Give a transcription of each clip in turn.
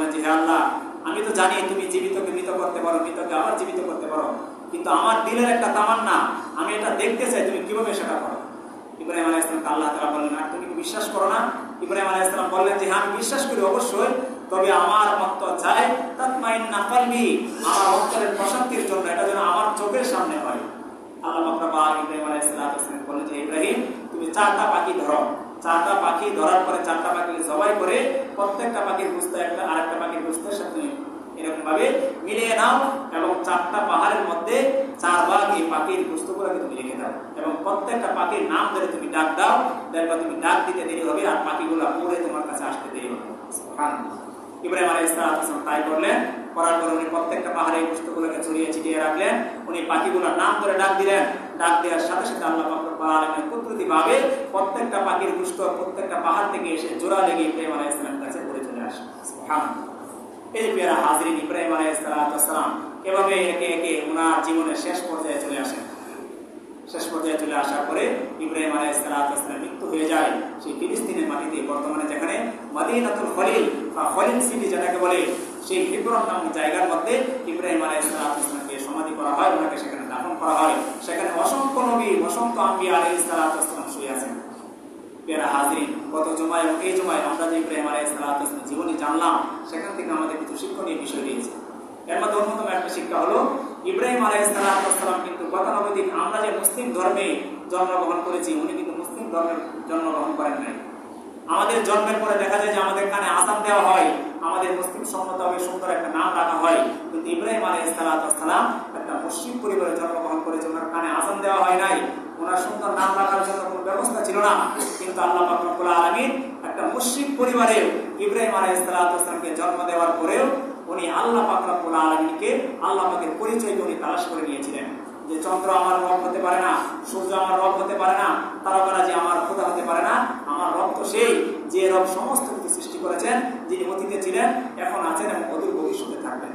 বললেন যে আল্লাহ, আমি তো জানি তুমি জীবিতকে মৃত করতে পারো, মৃতকে আবার জীবিত করতে পারো। কিন্তু আমার দিলের একটা তামান্না, আমি এটা দেখতে চাই, তুমি কীভাবে সেটা করো? ইব্রাহিম আলাহ ইসলামকে আল্লাহ তালা বললেন, আর তুমি বিশ্বাস করো না? ইব্রাহিম আলাহ ইসলাম বললেন যে হ্যাঁ আমি বিশ্বাস করি অবশ্যই, তবে আমার মত চাই তাৎমাইন না পারবি আমার অন্তরের প্রশান্তির জন্য, এটা যেন আমার চোখের সামনে হয়। আল্লাহ ইব্রাহিম আলাহ ইসলাম বললেন যে, ইব্রাহিম, তুমি চারটা পাখি ধরো চারটা পাখি ধরার পরে চারটা পাখি জবাই করে প্রত্যেকটা পাখির বুঝতে একটা আরেকটা পাখির বুঝতে সাথে এরকম ভাবে মিলিয়ে নাও এবং চারটা পাহাড়ের মধ্যে চার ভাগ এই পাখির বস্তুগুলোকে তুমি রেখে দাও এবং প্রত্যেকটা পাখির নাম ধরে তুমি ডাক দাও দেখবা তুমি ডাক দিতে দেরি হবে আর পাখিগুলো পড়ে তোমার কাছে আসতে দেরি হবে। ইব্রাহিম তাই করলেন। করার পরে উনি প্রত্যেকটা পাহাড়ে ছড়িয়ে ছিটিয়ে রাখলেন। উনি পাখিগুলোর নাম ডাক দিলেন। ডাক দেওয়ার সাথে সাথে প্রত্যেকটা পাখির পুষ্ট প্রত্যেকটা পাহাড় থেকে এসে জোড়া লেগে ইব্রাহিম ইসলামের কাছে পড়ে চলে আসে। এই পেয়ারা হাজরিন ইব্রাহিম এভাবে একে একে ওনার জীবনের শেষ পর্যায়ে চলে আসেন। শেষ পর্যায়ে চলে আসার পরে ইব্রাহিম আলাহ আলাইসালামের মৃত্যু হয়ে যায়। সেই ফিলিস্তিনের মাটিতে বর্তমানে যেখানে মাদিনাতুল খলিল বা খলিল সিটি যেটাকে বলে, সেই হিব্রন নামক জায়গার মধ্যে ইব্রাহিম আলাইসালামকে সমাধি করা হয়, ওনাকে সেখানে দাফন করা হয়। সেখানে অসংখ্য নবী, অসংখ্য আম্বি আলাইসালাম শুয়ে আছেন। পেয়ারা হাজরিন, গত জমায় এবং এই জমায় আমরা যে ইব্রাহিম আলাই সালাম জীবনী জানলাম, সেখান থেকে আমাদের কিছু শিক্ষণীয় বিষয় রয়েছে। এর মধ্যে অন্যতম একটা শিক্ষা হলো, ইব্রাহিম আলাই সালাম কিন্তু গতানুগতিক। আমরা যে মুসলিম ধর্মে জন্মগ্রহণ করেছি, উনি কিন্তু মুসলিম ধর্মের জন্মগ্রহণ করেন নাই। আমাদের জন্মের পরে দেখা যায় যে আমাদের কানে আসান দেওয়া হয়, আমাদের মুসলিম সম্মতভাবে সুন্দর একটা নাম রাখা হয়। কিন্তু ইব্রাহিম আলাই সালাম একটা মুসলিম পরিবারে জন্মগ্রহণ করেছে, ওনার কানে আসান দেওয়া হয় নাই। ওনার সুন্দর নাম রাখার জন্য কোনো ব্যবস্থা ছিল না। কিন্তু আল্লাহ পাকুল আলমিন একটা মুসলিম পরিবারে ইব্রাহিম আলাই সালামকে জন্ম দেওয়ার পরেও উনি আল্লাহ পাকুল আলমিনকে আল্লাহ পাকের পরিচয়কে উনি তালাশ করে নিয়েছিলেন। যে চন্দ্র আমার রব হতে পারে না, সূর্য আমার রব হতে পারে না তারকারা যে আমার খোদা হতে পারে না, আমার রব তো সেই যে রব সমস্ত কিছু সৃষ্টি করেছেন, যিনি অতীতে ছিলেন, এখন আছেন এবং অদূর ভবিষ্যতে থাকবেন।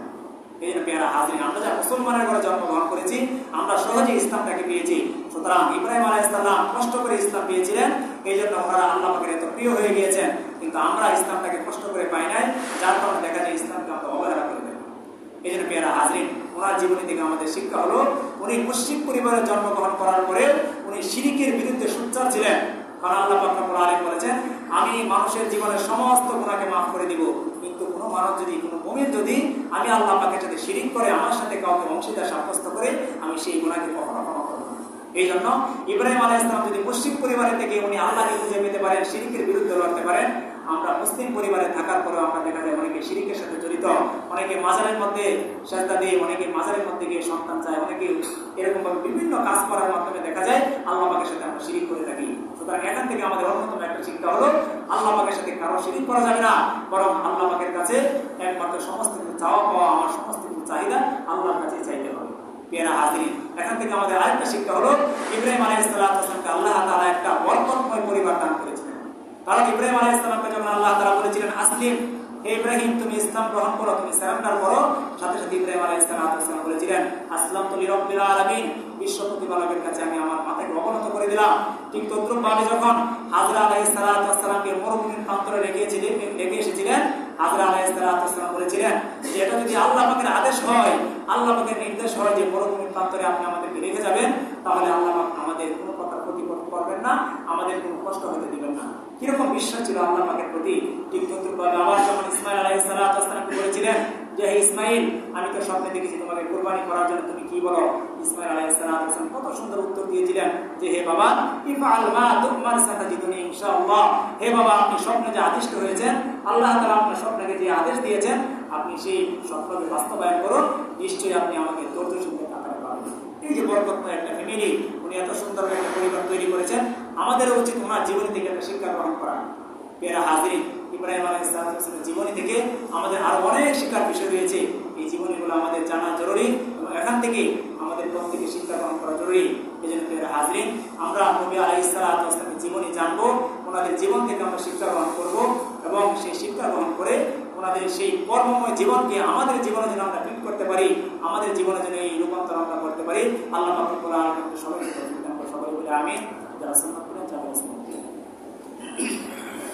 এই জন্য পেয়ারা হাজির আমরা যা মুসলমানের ঘরে জন্মগ্রহণ করেছি, আমরা সহজে ইসলামটাকে পেয়েছি। সুতরাং ইব্রাহিম আলাহ ইসলাম কষ্ট করে ইসলাম পেয়েছিলেন, এই জন্য ওনারা আল্লাহ পাকের এত প্রিয় হয়ে গিয়েছেন, কিন্তু আমরা ইসলামটাকে কষ্ট করে পাই নাই, যার কারণে দেখা যায় ইসলামকে আমরা অবহেলা করে দেব এই জন্য পেয়ারা হাজরিন, ওনার জীবনী থেকে আমাদের শিক্ষা হলো উনি মুসলিম পরিবারে জন্মগ্রহণ করার পরে উনি শিরিকের বিরুদ্ধে সোচ্চার ছিলেন। কারণ আল্লাহ বলেছেন, আমি মানুষের জীবনের সমস্ত গুণাকে মাফ করে দিব। কিন্তু কোনো মানুষ যদি, কোনো মমিন যদি আমি আল্লাহ পাকের সাথে শিরিক করে, আমার সাথে কাউকে অংশীদার সাব্যস্ত করে, আমি সেই গুণাকে কখনো এই জন্য ইব্রাহিম আলাহ ইসলাম যদি মুসলিম পরিবারের থেকে উনি আল্লাহকে খুঁজে পেতে পারেন, শিরিকের বিরুদ্ধে লড়তে পারেন পরিবারে থাকার পরেও আমরা দেখা যায় অনেকে শিরিকের সাথে জড়িত। অনেকে মাজারের মধ্যে শ্রদ্ধা দিয়ে অনেকে মাজারের মধ্যে গিয়ে সন্তান চায়, অনেকে এরকম ভাবে বিভিন্ন কাজ করার মাধ্যমে দেখা যায় আল্লাহ পাকের সাথে আমরা শিরিক করে থাকি। সুতরাং এখান থেকে আমাদের অন্যতম একটা শিক্ষা হলো, আল্লাহ পাকের সাথে কারও শিরিক করা যাবে না, বরং আল্লাহ পাকের কাছে একমাত্র সমস্ত কিছু চাওয়া পাওয়া, আমার সমস্ত কিছু চাহিদা আল্লাহর কাছে চাইতে হবে। এখান থেকে আমাদের আরেকটা শিক্ষা হলো, ইব্রাহিম আলাহ ইসলামকে আল্লাহ তালা একটা বরকতময় পরিবার দান করেছিলেন কারণ ইব্রাহিম আলাহ ইসলামকে যখন আল্লাহ তালা বলেছিলেন, আসলিম, হে ইব্রাহিম, তুমি ইসলাম গ্রহণ করো, তুমি সারেন্ডার করো, সাথে সাথে ইব্রাহিম আলাহ ইসলাম ইসলাম বলেছিলেন, আসলাম তুলি রব্বিল আলমিন, বিশ্ব প্রতিপালকের কাছে আমি আমার মাথাকে অবনত করে দিলাম। ঠিক তদ্রুপ ভাবে যখন হাজরা আলাহ ইসলামকে মরুভূমির প্রান্তরে রেখে রেখে এসেছিলেন, হাজরা আলাহ ইসলাম বলেছিলেন যে, এটা যদি আল্লাহ পাকের আদেশ হয়, আল্লাহ পাকের নির্দেশ হয় যে, মরুভূমির প্রান্তরে আপনি আমাদেরকে রেখে যাবেন, তাহলে আল্লাহ আমাদের কোনো করবেন না, আমাদের কোনো কষ্ট হতে দিবেন না। কীরকম বিশ্বাস ছিল আল্লাহ পাকের প্রতি? ঠিক তদ্রুপভাবে আবার যখন ইসমাইল আলাহ ইসলামকে বলেছিলেন যে, হে ইসমাইল, আমি তো স্বপ্নে দেখেছি তোমাকে কোরবানি করার জন্য তুমি কি বলো? ইসমাইল আলাহ ইসলাম কত সুন্দর উত্তর দিয়েছিলেন যে, হে বাবা, ইফআল মা তুমার ইনশাআল্লাহ। হে বাবা, আপনি স্বপ্নে যে আদিষ্ট হয়েছেন, আল্লাহ তাআলা আপনার স্বপ্নকে যে আদেশ দিয়েছেন, আপনি সেই স্বপ্নকে বাস্তবায়ন করুন। নিশ্চয়ই আপনি আমাকে ধৈর্য সঙ্গে কাতারে পাবেন। এই যে বরকতময় একটা ফ্যামিলি উনি এত সুন্দর একটা পরিবার তৈরি আমাদেরও উচিত ওনার জীবনী থেকে একটা শিক্ষা গ্রহণ করা। পেরা হাজির ইব্রাহিম আলাহ ইসলামের জীবনী থেকে আমাদের আরও অনেক শিক্ষার বিষয় রয়েছে। এই জীবনীগুলো আমাদের জানা জরুরি এবং এখান থেকে আমাদের প্রত্যেকে শিক্ষা গ্রহণ করা জরুরি। এই জন্য পেরা হাজির আমরা নবী আলাহ ইসলামের জীবনী জানব, ওনাদের জীবন থেকে আমরা শিক্ষা গ্রহণ করব এবং সেই শিক্ষা গ্রহণ করে ওনাদের সেই কর্মময় জীবনকে আমাদের জীবনে যেন আমরা ফিট করতে পারি, আমাদের জীবনে যেন এই রূপান্তর আমরা করতে পারি। আল্লাহ সবাই সবাই বলে আমি যারা সন্ন্যত করেন যারা